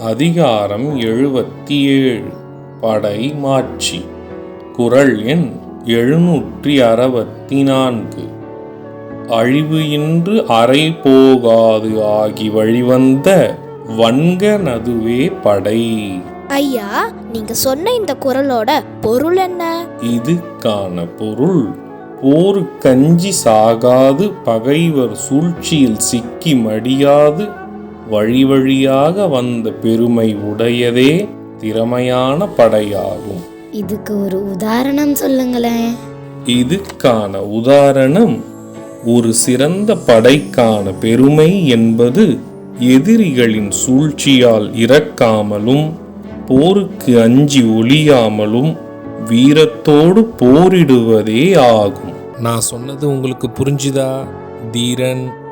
அதிகாரம் எழுபத்தி ஏழு படை மாட்சி. குரல் எண் எழுநூற்றி அறுபத்தி நான்கு அழிவு இன்று அறை போகாது ஆகி வழிவந்த வன்க நதுவே படை. ஐயா நீங்க சொன்ன இந்த குரலோட பொருள் என்ன? இதுக்கான பொருள் போரு கஞ்சி சாகாது பகைவர் சூழ்ச்சியில் சிக்கி மடியாது வழி வழியாக வந்த பெருமை உடையதே திறமையான படையாகும். இதுக்கு ஒரு உதாரணம் சொல்லுங்களேன். இதுக்கான உதாரணம் ஒரு சிறந்த படைக்கான பெருமை என்பது எதிரிகளின் சூழ்ச்சியால் இறக்காமலும் போருக்கு அஞ்சி ஒளியாமலும் வீரத்தோடு போரிடுவதே ஆகும். நான் சொன்னது உங்களுக்கு புரிஞ்சுதா? தீரன்